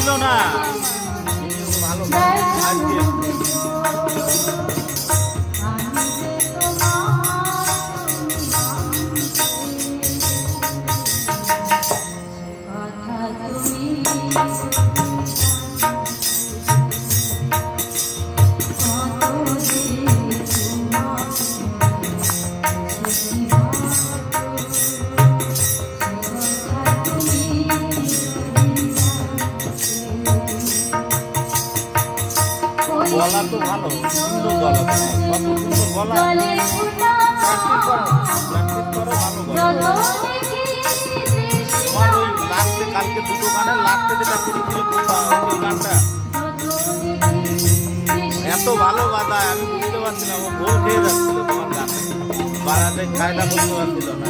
ছিল না। ভালো। গলা তো ভালো সুন্দর গলা কত সুন্দর গলা। প্র্যাকটিস করো প্র্যাকটিস করো ভালো গলা। তোমার ওই লাস্টে কালকে দুটো গানের লাস্টে যেটা শুরু করে ওই গানটা। এত ভালো বাজায় আমি বুঝতে পারছি না ও গোল খেয়ে যাচ্ছিল তোমার গানে। বাড়াতে কায়দা করতে পারছিল না।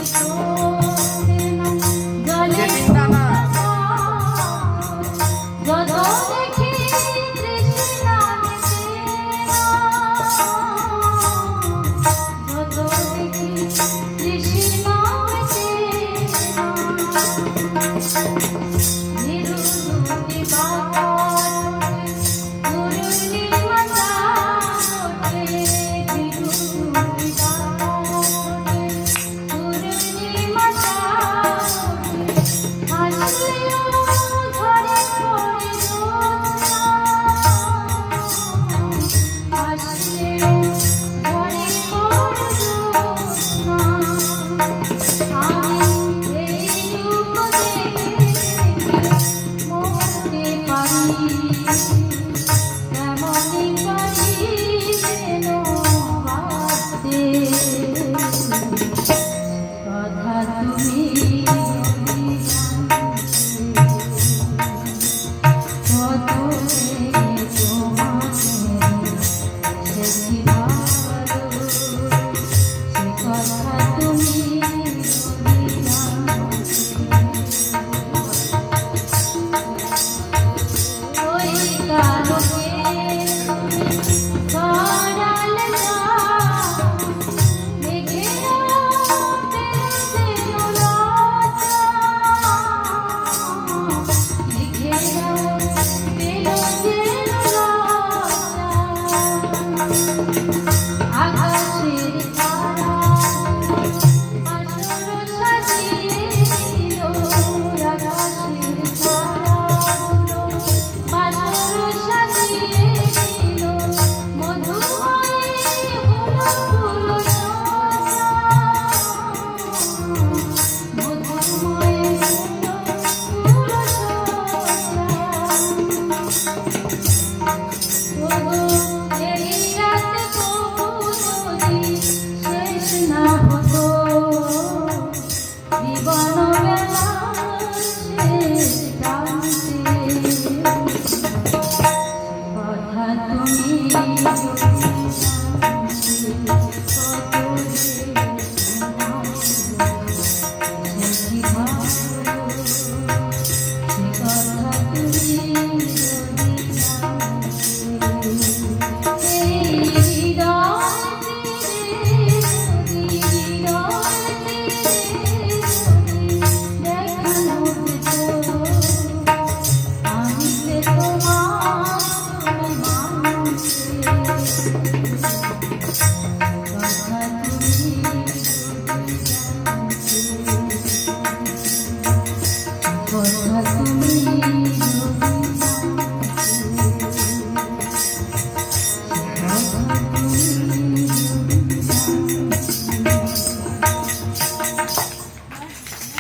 তুমি